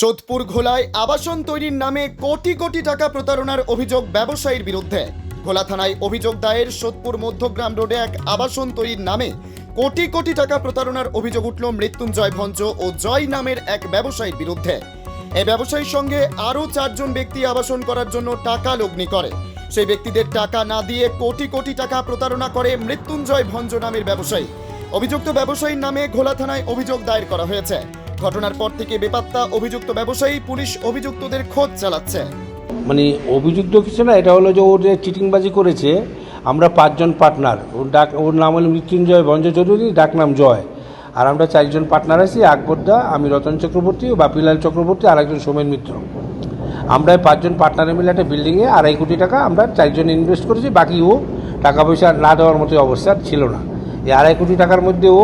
সোদপুর ঘোলায় আবাসন তৈরির নামে কোটি কোটি টাকা প্রতারণার অভিযোগ ব্যবসায়ীর বিরুদ্ধে। ঘোলা থানায় অভিযোগ দায়ের সোদপুর মধ্যগ্রাম রোডে এক আবাসন তৈরির নামে কোটি কোটি টাকা প্রতারণার অভিযোগ উঠল মৃত্যুঞ্জয় ভঞ্জ ও জয় নামের এক ব্যবসায়ীর বিরুদ্ধে। এই ব্যবসায়ীর সঙ্গে আরও চারজন ব্যক্তি আবাসন করার জন্য টাকা লগ্নি করে। সেই ব্যক্তিদের টাকা না দিয়ে কোটি কোটি টাকা প্রতারণা করে মৃত্যুঞ্জয় ভঞ্জ নামের ব্যবসায়ী। অভিযুক্ত ব্যবসায়ীর নামে ঘোলা থানায় অভিযোগ দায়ের করা হয়েছে। ঘটনার পর থেকে বেপাত্তা অভিযুক্ত ব্যবসায়ী পুলিশ অভিযুক্তদের খোঁজ চালাচ্ছে। মানে অভিযুক্ত কিছু না, এটা হলো যে ও যে চিটিংবাজি করেছে, আমরা পাঁচজন পার্টনার, ওর ডাক, ওর নাম হলো মৃত্যুঞ্জয় ভঞ্জ চৌধুরী, ডাক নাম জয়। আর আমরা চারজন পার্টনার আছি আকবরদা আমি রতন চক্রবর্তী ও বাপিলাল চক্রবর্তী, আর একজন সোমেন মিত্র। আমরা পাঁচজন পার্টনারে মিলে একটা বিল্ডিংয়ে আড়াই কোটি টাকা আমরা চারজন ইনভেস্ট করেছি, বাকি ও টাকা পয়সা না দেওয়ার মতো অবস্থা ছিল না। এই আড়াই কোটি টাকার মধ্যে ও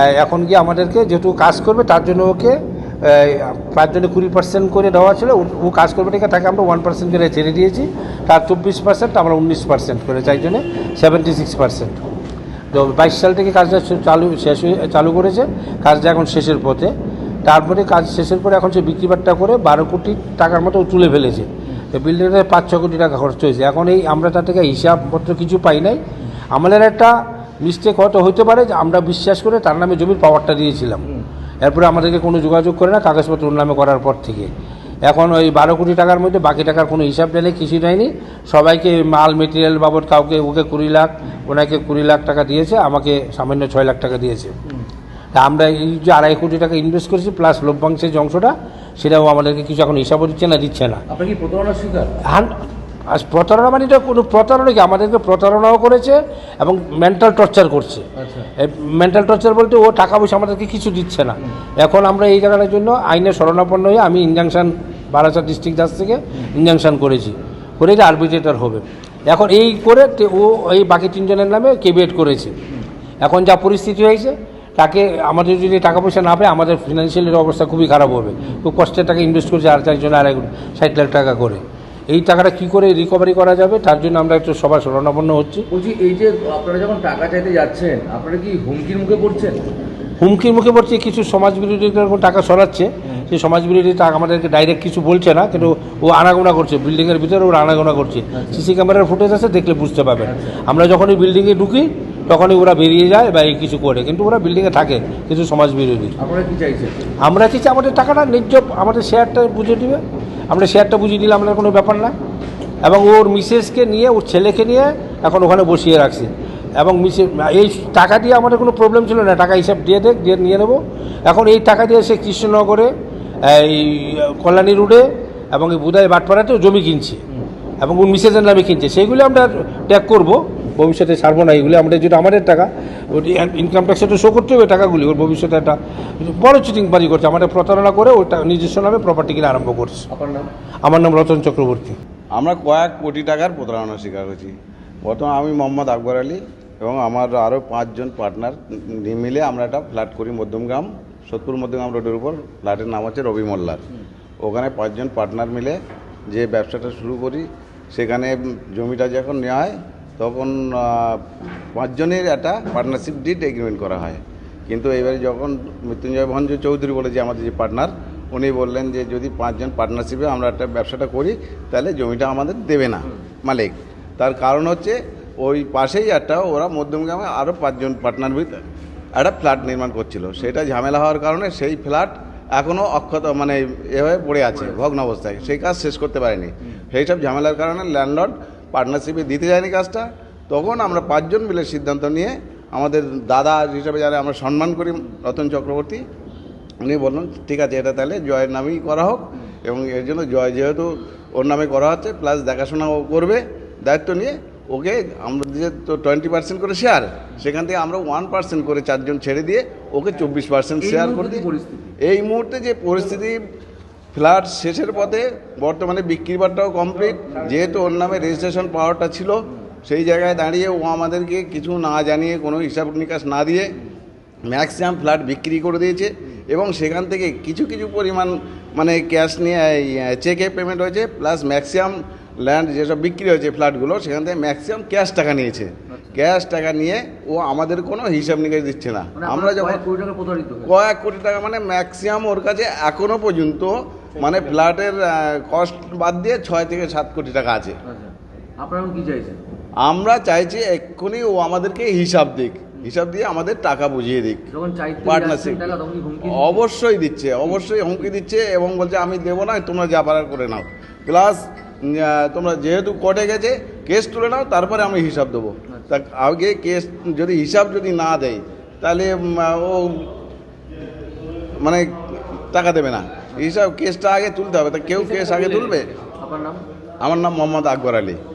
এখন গিয়ে আমাদেরকে যেহেতু কাজ করবে, তার জন্য ওকে পাঁচজনে কুড়ি পার্সেন্ট করে দেওয়া ছিল। ও- কাজ করবে ঠিক তাকে আমরা ওয়ান পার্সেন্ট করে ছেড়ে দিয়েছি। তার চব্বিশ পার্সেন্ট আমরা উনিশ পার্সেন্ট করে চারজনে সেভেন্টি সিক্স পার্সেন্ট তো বাইশ সাল থেকে কাজটা চালু, শেষ চালু করেছে। কাজটা এখন শেষের পথে। তারপরে কাজ শেষের পরে এখন সে বিক্রি বাট্টা করে বারো কোটি টাকার মতো তুলে ফেলেছে। বিল্ডিংয়ে পাঁচ ছ কোটি টাকা খরচ হয়েছে। এখন এই আমরা তার থেকে হিসাবপত্র কিছু পাই নাই। আমাদের একটা মিস্টেক হয়তো হতে পারে যে আমরা বিশ্বাস করে তার নামে জমির পাওয়ারটা দিয়েছিলাম। এরপরে আমাদেরকে কোনো যোগাযোগ করে না কাগজপত্র ওর নামে করার পর থেকে। এখন ওই বারো কোটি টাকার মধ্যে বাকি টাকার কোনো হিসাব নেই কিছু নেয়নি সবাইকে মাল মেটেরিয়াল বাবদ কাউকে ওকে কুড়ি লাখ ওনাকে কুড়ি লাখ টাকা দিয়েছে আমাকে সামান্য ছয় লাখ টাকা দিয়েছে। তা আমরা এই যে আড়াই কোটি টাকা ইনভেস্ট করেছি প্লাস লভ্যাংশের যে অংশটা সেটাও আমাদেরকে কিছু এখন হিসাবও দিচ্ছে না দিচ্ছে না। আপনার কি প্রতারণার শিকার? আজ প্রতারণা মানে এটা কোনো প্রতারণা কি? আমাদেরকে প্রতারণাও করেছে এবং মেন্টাল টর্চার করছে। আচ্ছা। মেন্টাল টর্চার বলতে ও টাকা পয়সা আমাদেরকে কিছু দিচ্ছে না। এখন আমরা এই জায়গাটার জন্য আইনে শরণাপন্ন হয়ে আমি ইনজাংশন বারাসাত ডিস্ট্রিক্ট জাজ থেকে ইনজাংশন করেছি। করে এটা আরবিট্রেটার হবে। এখন এই করে ও এই বাকি তিনজনের নামে কেবিয়েট করেছে। এখন যা পরিস্থিতি হয়েছে তাকে আমাদের যদি টাকা পয়সা না পায় আমাদের ফিনান্সিয়ালের অবস্থা খুবই খারাপ হবে। খুব কষ্টের টাকা ইনভেস্ট করছে আর চারজন আড়াই ষাট লাখ টাকা করে। এই টাকাটা কী করে রিকভারি করা যাবে? তার জন্য আমরা একটু সবার শরণাপন্ন হচ্ছি। বলছি এই যে আপনারা যখন টাকা চাইতে যাচ্ছেন আপনারা কি হুমকির মুখে পড়ছেন? হুমকির মুখে পড়ছে কিছু সমাজ বিরোধী যখন টাকা সরাচ্ছে সেই সমাজ বিরোধী টাকা আমাদেরকে ডাইরেক্ট কিছু বলছে না কিন্তু ও আনাগোনা করছে বিল্ডিংয়ের ভিতরে ওরা আনাগোনা করছে। সিসি ক্যামেরার ফুটেজ আছে দেখলে বুঝতে পারবেন। আমরা যখন যখনই বিল্ডিংয়ে ঢুকি তখনই ওরা বেরিয়ে যায় বা এই কিছু করে কিন্তু ওরা বিল্ডিংয়ে থাকে কিছু সমাজ বিরোধী আমরা কি চাইছি আমাদের টাকাটা ন্যায্য আমাদের শেয়ারটা বুঝিয়ে দিবে আমরা শেয়ারটা বুঝিয়ে দিলে আপনার কোনো ব্যাপার না। এবং ওর মিসেসকে নিয়ে, ওর ছেলেকে নিয়ে এখন ওখানে বসিয়ে রাখছি। এবং মিসে এই টাকা দিয়ে আমাদের কোনো প্রবলেম ছিল না, টাকা হিসাব দিয়ে দেখ, দিয়ে নিয়ে নেব। এখন এই টাকা দিয়ে সে কৃষ্ণনগরে, এই, কল্যাণী রোডে এবং এই বুধাই বাটপাড়াতেও জমি কিনছে। এবং ওর মিসেসের নামে কিনছে। সেইগুলো আমরা ট্যাগ করব। ভবিষ্যতে ছাড়বো না এগুলি আমাদের যেটা আমাদের টাকা। ওটি ইনকাম ট্যাক্সে তো শো করতে হবে টাকাগুলি ওর ভবিষ্যতে একটা বড় চিটিং বাজি করছে আমাদের প্রতারণা করে ওটা নিজস্ব নামে প্রপার্টি কিনে আরম্ভ করছে। আমার নাম রতন চক্রবর্তী। আমরা কয়েক কোটি টাকার প্রতারণার শিকার হয়েছি। বর্তমানে আমি মোহাম্মদ আকবর আলী এবং আমার আরও পাঁচজন পার্টনার মিলে আমরা একটা ফ্ল্যাট করি মধ্যমগ্রাম সোদপুর মধ্যমগ্রাম রোডের উপর। ফ্ল্যাটের নাম হচ্ছে রবি মোল্লার। ওখানে পাঁচজন পার্টনার মিলে যে ব্যবসাটা শুরু করি সেখানে জমিটা যখন নেওয়া হয় তখন পাঁচজনের একটা পার্টনারশিপ ডিট এগ্রিমেন্ট করা হয়। কিন্তু এবারে যখন মৃত্যুঞ্জয় ভঞ্জ চৌধুরী বলে যে আমাদের যে পার্টনার উনি বললেন যে যদি পাঁচজন পার্টনারশিপে আমরা একটা ব্যবসাটা করি, তাহলে জমিটা আমাদের দেবে না মালিক। তার কারণ হচ্ছে, ওই পাশেই একটা, ওরা মধ্যমগ্রামে আরও পাঁচজন পার্টনার ভিতরে একটা ফ্ল্যাট নির্মাণ করছিল। সেটা ঝামেলা হওয়ার কারণে সেই ফ্ল্যাট এখনও অক্ষত মানে এভাবে পড়ে আছে ভগ্ন অবস্থায় সেই কাজ শেষ করতে পারেনি। সেই সব ঝামেলার কারণে ল্যান্ডলর্ড পার্টনারশিপে দিতে যায়নি কাজটা তখন আমরা পাঁচজন মিলে সিদ্ধান্ত নিয়ে আমাদের দাদা হিসাবে যারা আমরা সম্মান করি রতন চক্রবর্তী উনি বললেন ঠিক আছে এটা তাহলে জয়ের নামেই করা হোক এবং এর জন্য জয় যেহেতু ওর নামে করা হচ্ছে প্লাস দেখাশোনাও করবে দায়িত্ব নিয়ে ওকে আমরা যে তো টোয়েন্টি পার্সেন্ট করে শেয়ার সেখান থেকে আমরা ওয়ান পার্সেন্ট করে চারজন ছেড়ে দিয়ে ওকে চব্বিশ পার্সেন্ট শেয়ার করে দিই? এই মুহূর্তে যে পরিস্থিতি ফ্ল্যাট শেষের পথে বর্তমানে বিক্রি বাট্টাও কমপ্লিট যেহেতু ওর নামে রেজিস্ট্রেশন পাওয়ারটা ছিল সেই জায়গায় দাঁড়িয়ে ও আমাদেরকে কিছু না জানিয়ে কোনো হিসাব নিকাশ না দিয়ে ম্যাক্সিমাম ফ্ল্যাট বিক্রি করে দিয়েছে এবং সেখান থেকে কিছু কিছু পরিমাণ মানে ক্যাশ নিয়ে চেকে পেমেন্ট হয়েছে প্লাস ম্যাক্সিমাম ল্যান্ড যেসব বিক্রি হয়েছে ফ্ল্যাটগুলো সেখান থেকে ম্যাক্সিমাম ক্যাশ টাকা নিয়েছে। ক্যাশ টাকা নিয়ে ও আমাদের কোনো হিসাব নিকাশ দিচ্ছে না। মানে আমরা যখন। কয়েক কোটি টাকা মানে ম্যাক্সিমাম ওর কাছে এখনও পর্যন্ত মানে ফ্ল্যাটের কস্ট বাদ দিয়ে ছয় থেকে সাত কোটি টাকা আছে। আচ্ছা। আপনারা কি চাইছেন? আমরা চাইছি এক্ষুনি ও আমাদেরকে হিসাব দিক। হিসাব দিয়ে আমাদের টাকা বুঝিয়ে দিক। পার্টনারশিপ? অবশ্যই দিচ্ছে অবশ্যই হুমকি দিচ্ছে এবং বলছে আমি দেবো না তোমরা যা পারার করে নাও। প্লাস তোমরা যেহেতু কোর্টে গেছে কেস তুলে নাও তারপরে আমি হিসাব দেবো। তা আগে কেস যদি হিসাব যদি না দেয় তাহলে ও মানে টাকা দেবে না। হিসাব কেসটা আগে তুলতে হবে। তা কেউ কেস আগে তুলবে? আমার নাম মোহাম্মদ আকবর আলী।